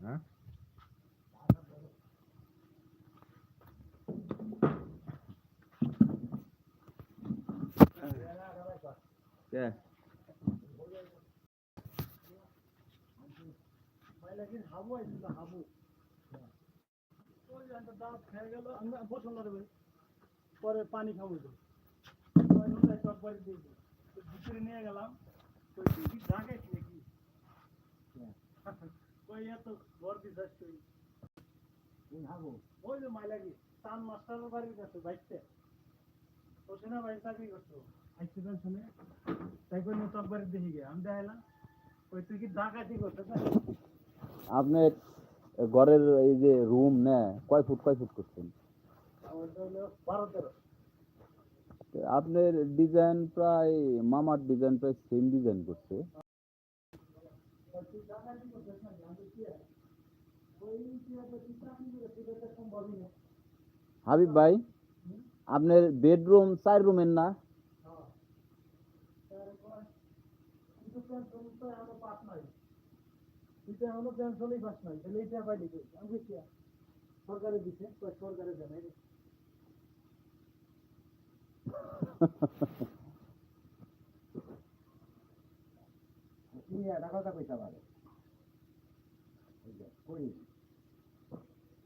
হ্যাঁ কে পরে পানি খাব। তো ভিতরে নিয়ে গেলাম ওই কি ঢাকাই নাকি দিছাস তুই হাবু ওই যে মাইলাগি মাস্টারের বাড়ির কাছে বাইকতে ও সেনা চাকরি করতো। আইসি শুনে। তাই করে দেখি গে আমি দেখাইলাম ওই তুই কি ডাকাতি করতে তাই আপনার ঘরের এই যে রুম না কয় ফুট কয় ফুট করছেন? বারো তেরো। আপনার ডিজাইন প্রায় মামার ডিজাইন প্রায় সেম ডিজাইন করছে। হাবিব ভাই আপনার বেডরুম চার রুমের না? কিন্তু পেনশন তো এখনও পাস নাই তুই তো এখনও পেনশনই পাস নাই তাহলে এইটা পাইলি কই? আমি বলছি আর, সরকারে দিছে কই সরকারে জানাই রে তুমি একটা কথা কইতে পারে। কই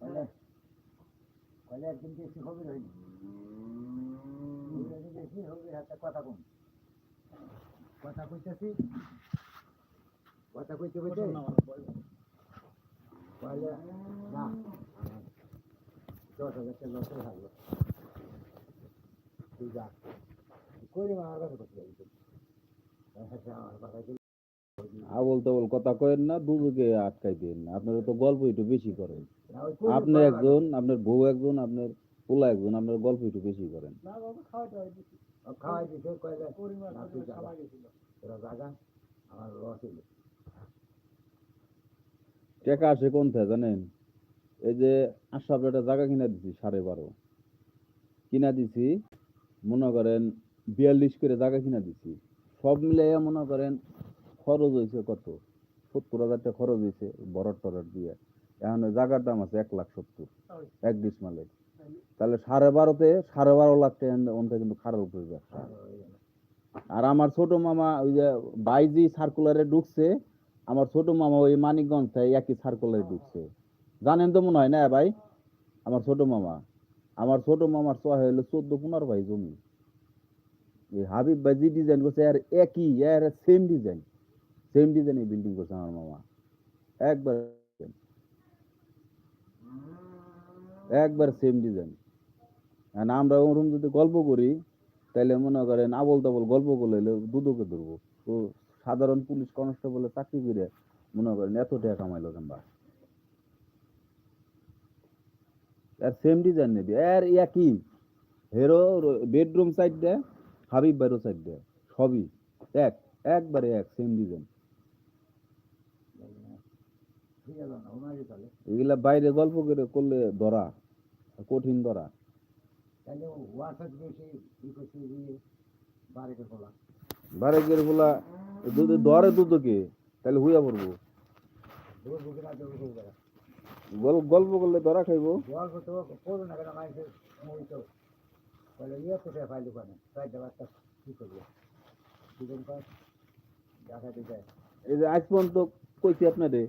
কইলে? কইলে একদিন বেশি হবে রইনি বেশি হবে একটা কথা কম। কথা কইতেছি? কথা কইতে কইতে? কইলে না। দশ হাজার টাকা লসে থাকল তুই যা। কই রে আমার কথা করতে যাবি আমার কথা আবল তাবল কথা কয়েন না দুজকে আটকাই দেন না। আপনারা তো গল্প একটু বেশি করেন। আপনি একজন আপনার বউ একজন আপনার পোলা একজন আপনার গল্প একটু বেশি করেন। টাকা আসে কোন থেকে জানেন? এই যে আশরাফ একটা জায়গা কিনা দিছি সাড়ে বারো। কিনা দিছি মনে করেন বিয়াল্লিশ করে জায়গা কিনা দিছি। সব মিলাইয়া মনে করেন খরচ হয়েছে কত? সত্তর হাজার টাকা খরচ হয়েছে বরট টরট দিয়ে। এখন জায়গার দাম আছে এক লাখ সত্তর, এক ডিসমালে। তাহলে সাড়ে বারোতে সাড়ে বারো লাখ টাকা ওনটা কিন্তু খারাপ উপরে ব্যবসা আর আমার ছোট মামা ওই যে বাইজি সার্কুলারে ঢুকছে, আমার ছোট মামা ওই মানিকগঞ্জ থেকে একই সার্কুলারে ঢুকছে। জানেন তো মনে হয় না ভাই? আমার ছোট মামা, আমার ছোট মামার চয় হইল চোদ্দ পনেরো ভাই জমি। এই হাবিব ভাই যে ডিজাইন করছে আর একই, এর সেম ডিজাইন সেম ডিজাইনে বিল্ডিং করছে আমার মামা। একবার একবার সেম ডিজাইন আর আমরা ওরকম যদি গল্প করি, তাইলে মনে করেন আবল তাবল গল্প করলে দুদকে ধরবো। তো সাধারণ পুলিশ কনস্টেবলের চাকরি করে মনে করেন এত টাকা কামাইলো কিংবা আর সেম ডিজাইন নেবি। আর একই, হেরো বেডরুম সাইড দেয়, হাবিব বাইরো সাইড দেয়, সবই। এক, একবারে এক সেম ডিজাইন ঠিক আছে না ওনারই তাহলে এগুলা বাইরে গল্প করে করলে ধরা কঠিন ধরা। বারে গেলে বলা যদি ধরে দুদকে তাহলে হুইয়া পড়ব। গল- গল্প করলে ধরা খাইবো। গল্প তো করো না কেন মানুষের তাহলে ইয়ে দোকানে প্রায় দেওয়ারটা কী করবে? দুজন পাঁচ দেখা দিতে। এই যে আজ পর্যন্ত কইছি আপনারে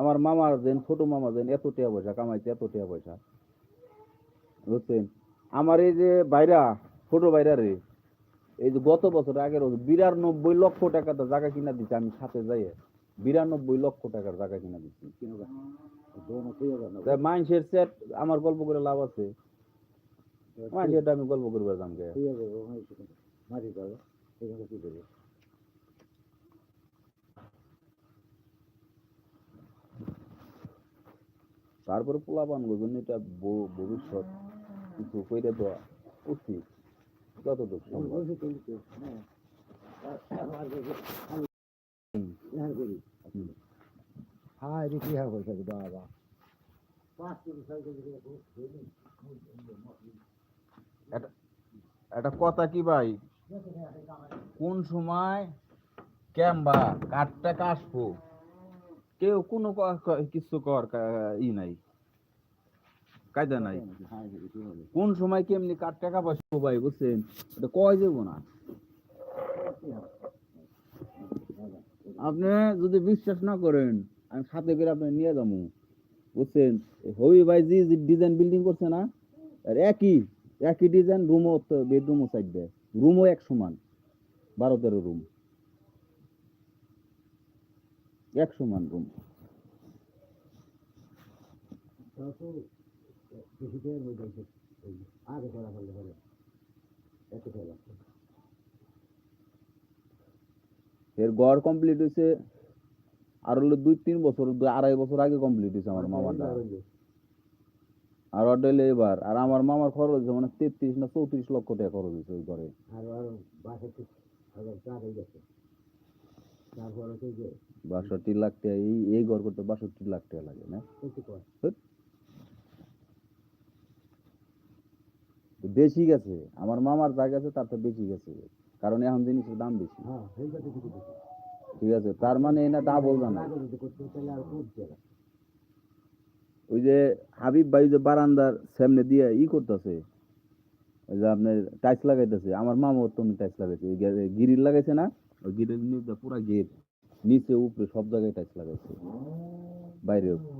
আমার মামার দেন ছোট মামা দেন এত টাকা পয়সা কামাইছে এত টাকা পয়সা। বুঝছেন? আমার এই যে বাইরা ছোট বাইরা রে এই যে গত বছর আগের বিরানব্বই লক্ষ টাকা তো জায়গা কিনা দিচ্ছে আমি সাথে যাই বিরানব্বই লক্ষ টাকার জায়গা কিনা দিচ্ছি মানুষের সেট আমার গল্প করে লাভ আছে। মানুষের আমি গল্প করবে জামকে তুই যাবে মারি যাবে সেখানে কী করবে তারপরে পোলাপান জন্য এটা ভবিষ্যৎ কিছু কইরে দেওয়া উচিত যতটুকু সম্ভব। হ্যাঁ করি হ্যাঁ এদিকে কি হার করছে বাবা? করে। একটা কথা কি ভাই? কোন সময় ক্যাম্বা কাঠটা কাশবো? কেউ কোনো কিছু কর ই নাই। কায়দা নাই। হ্যাঁ কোন সময় কেমনি কার টাকা পয়সা পাবো ভাই বুঝছেন? এটা কয় যাব না। আপনি যদি বিশ্বাস না করেন আমি সাথে করে আপনি নিয়ে যাব বুঝছেন? হবি ভাই যে ডিজাইন বিল্ডিং করছে না আর একই একই ডিজাইন রুমও বেডরুমও সাইড দেয় রুমও এক সমান বারো তেরো রুম এক সমান রুম এর গড় কমপ্লিট হয়েছে আর হলো দুই তিন বছর, দুই আড়াই বছর আগে কমপ্লিট হয়েছে আমার মামাটা আর হলো এবার, আর আমার মামার খরচ হয়েছে মানে তেত্রিশ না চৌত্রিশ লক্ষ টাকা খরচ হয়েছে ওই ঘরে আর আরও গেছে। তারপর হচ্ছে বাষট্টি লাখ টাকা এই এই ঘর করতে বাষট্টি লাখ টাকা লাগে না? বেশি গেছে। আমার মামার যা গেছে তার তো বেশি গেছে। কারণ এখন জিনিসের দাম বেশি। হ্যাঁ ঠিক আছে তার মানে এটা ডাবল জানা খুব জায়গা ওই যে হাবিব ভাই যে বারান্দার সামনে দিয়ে ই করতেছে ওই যে আপনার টাইলস লাগাইতেছে আমার মামা তো টাইলস লাগাইছে। ওই গিরিল লাগাইছে না? ওই গিরিল পুরা গেট নিচে উপরে সব জায়গায় টাইলস লাগাইছে। বাইরেও।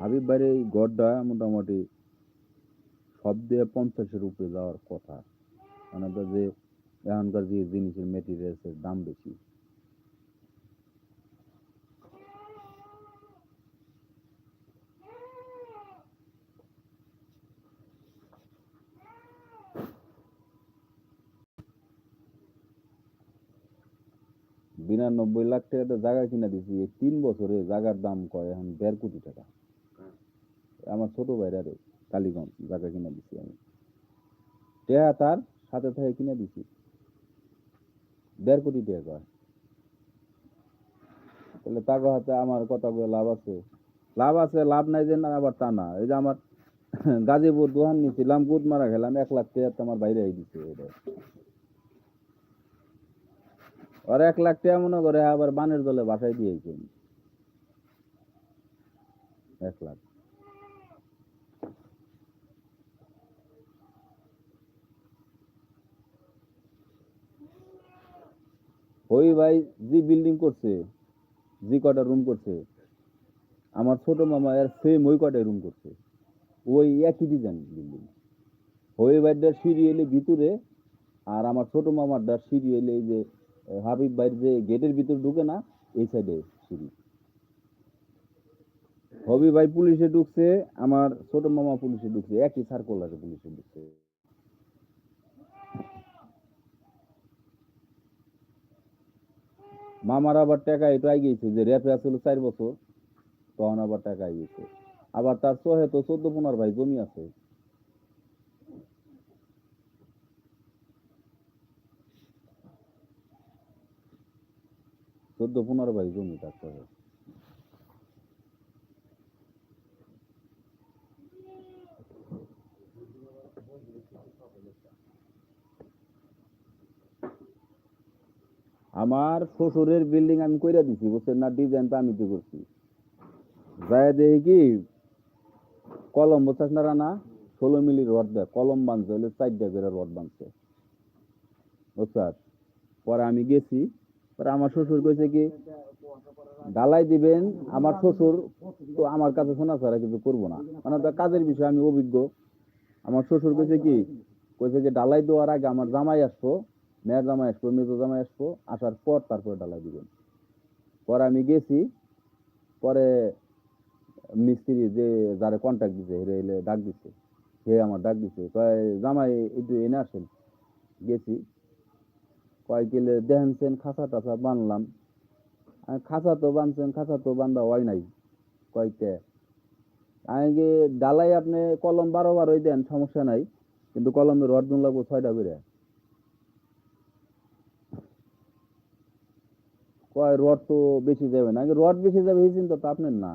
হাবিব এই গড়টা মোটামুটি সব দিয়ে পঞ্চাশের উপরে যাওয়ার কথা। মানে তো যে এখনকার যে জিনিসের মেটেরিয়ালসের দাম বেশি। বিরানব্বই লাখ টাকাতে জায়গা কিনা দিছি, এই তিন বছরে জায়গার দাম কয় এখন? দেড় কোটি টাকা। আমার ছোট ভাইরা রে, কালীগঞ্জ জায়গা কিনা দিছি আমি। টেহা তার সাথে থেকে কিনা দিছি। দেড় কোটি টাকা কয়। তাহলে তাকে হাতে আমার কথাগুলো লাভ আছে? লাভ আছে, লাভ নাই যে না, আবার তা না। এই যে আমার গাজীপুর দোকান নিয়েছিলাম গুদ মারা খেলাম, এক লাখ টাকা আমার বাইরে দিছে। এটা আর এক লাখ টাকা মনে করে আবার বানের জলে বাসায় দিয়েছেন এক লাখ। ওই ভাই যে বিল্ডিং করছে যে কটা রুম করছে। আমার ছোট মামা এর সেম ওই কটাই রুম করছে। ওই একই ডিজাইন বিল্ডিং ওই ভাইটার সিঁড়ি এলে ভিতরে আর আমার ছোট মামারটার সিঁড়ি এলে এই যে হাবিব ভাইয়ের যে গেটের ভিতর ঢুকে না, এই সাইডে সিঁড়ি হবি ভাই পুলিশে ঢুকছে, আমার ছোট মামা পুলিশে ঢুকছে, একই সার্কুলারে পুলিশে ঢুকছে। মামার আবার টাকা এটা আই গেছে যে রেপে আসলে চার বছর, তখন আবার টাকা আই গেছে। আবার তার সহে তো চোদ্দ, পনেরো ভাই জমি আছে। চোদ্দ পনেরো ভাই জমি তার সহে আমার শ্বশুরের বিল্ডিং আমি কইরা দিছি, বুঝছেন না? ডিজাইন তো আমি তো করছি যাই দেখি কি, কলম বুঝছাস না রানা? ষোলো মিলি রড দেয় কলম বানছে হলে চারটা করে রড বানছে। বুঝছাস? পরে আমি গেছি আমার শ্বশুর কইছে কি ডালাই দিবেন আমার শ্বশুর, তো আমার কাছে শোনা ছাড়া কিছু করব না। মানে তো কাজের বিষয়ে আমি অভিজ্ঞ। আমার শ্বশুর কইছে কি কইছে কি ডালাই দেওয়ার আগে আমার জামাই আসব, মেয়ের জামাই আসব মেজো জামাই আসব, আসার পর তারপরে ডালাই দিবেন। পরে আমি গেছি, পরে মিস্ত্রি যে যারে কন্ট্যাক্ট দিছে, হেরে এলে ডাক দিছে। সে আমার ডাক দিছে। কয়, জামাই, একটু এনে আসেন। গেছি কয় গেলে দেখেনছেন খাঁচা টাচা বানলাম। খাঁচা তো বানছেন খাঁচা তো বান্ধা হয় নাই কয়কে কি ডালাই আপনি কলম বারো বারোই দেন, সমস্যা নাই। কিন্তু কলমের দুন লাগবো ছয়টা করে। কয়, রড তো বেশি যাবে না। আগে রড বেশি যাবে, এই চিন্তা তো আপনার না।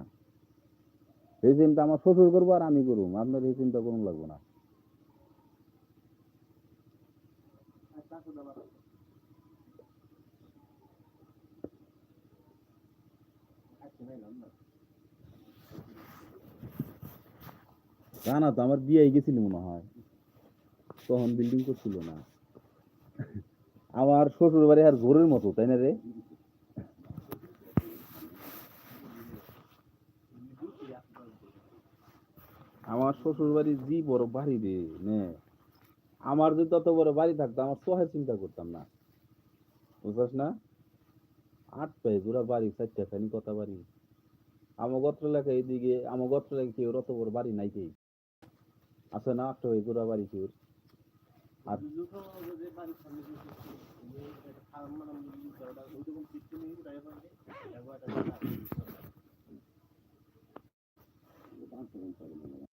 এই চিন্তা আমার শ্বশুর করব আর আমি করব। আপনার এই চিন্তা করুন লাগবো না। জানা তো, আমার বিয়ে গেছিল মনে হয়। তখন বিল্ডিং করছিল না। আমার শ্বশুর বাড়ি আর ঘোরের মতো, তাই না রে? আমার শ্বশুর বাড়ি জি বড় বাড়ি রে, নে। আমার যদি তত বড় বাড়ি থাকতো, আমার সহে চিন্তা করতাম না। বুঝছস না? আট পাই জোড়া বাড়ি, চারটা খানি কথা বাড়ি। আমার গত্র এলাকায় এদিকে আমার গত্র লেখা কেউ অত বড় বাড়ি নাই কেউ আছে না একটা ওই গোড়া বাড়ি কিউর আর